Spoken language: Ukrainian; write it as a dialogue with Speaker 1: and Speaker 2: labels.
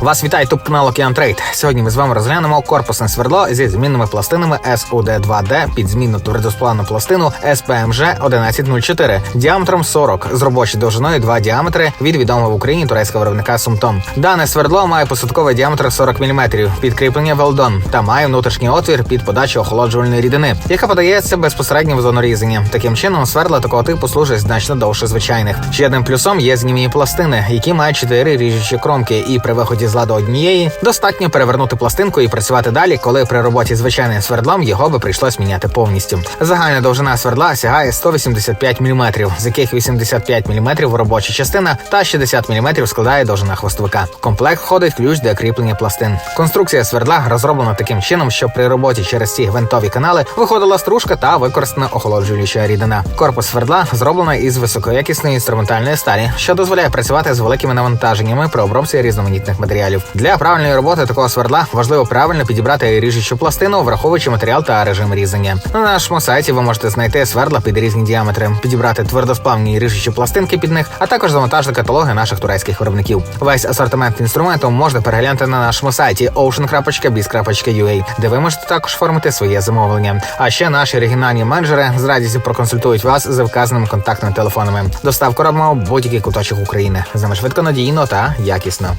Speaker 1: Вас вітає туп канал Океан Трейд. Сьогодні ми з вами розглянемо корпусне свердло зі змінними пластинами SUD2D під змінну твердосплавну пластину SPMG 1104 діаметром 40 з робочою довжиною 2 діаметри від відомого в Україні турецького виробника Сумтом. Дане свердло має посадковий діаметр 40 мм, підкріплення велдон та має внутрішній отвір під подачу охолоджувальної рідини, яка подається безпосередньо в зону різання. Таким чином, свердла такого типу служать значно довше звичайних. Ще одним плюсом є знімні пластини, які мають чотири ріжучі кромки, і при виході з ладу однієї достатньо перевернути пластинку і працювати далі, коли при роботі звичайним свердлом його би прийшлось міняти повністю. Загальна довжина свердла сягає 185 мм, з яких 85 мм робоча частина та 60 мм складає довжина хвостовика. В комплект входить ключ для кріплення пластин. Конструкція свердла розроблена таким чином, щоб при роботі через ці гвинтові канали виходила стружка та використана охолоджуюча рідина. Корпус свердла зроблений із високоякісної інструментальної сталі, що дозволяє працювати з великими навантаженнями при обробці різноманітних матеріалів. Для правильної роботи такого свердла важливо правильно підібрати ріжучу пластину, враховуючи матеріал та режим різання. На нашому сайті ви можете знайти свердла під різні діаметри, підібрати твердосплавні ріжучі пластинки під них, а також завантажити каталоги наших турецьких виробників. Весь асортимент інструменту можна переглянути на нашому сайті ocean.biz.ua, де ви можете також оформити своє замовлення. А ще наші регіональні менеджери з радістю проконсультують вас за вказаними контактними телефонами. Доставку робимо будь-який куточок України. З нами швидко надійно та якісно.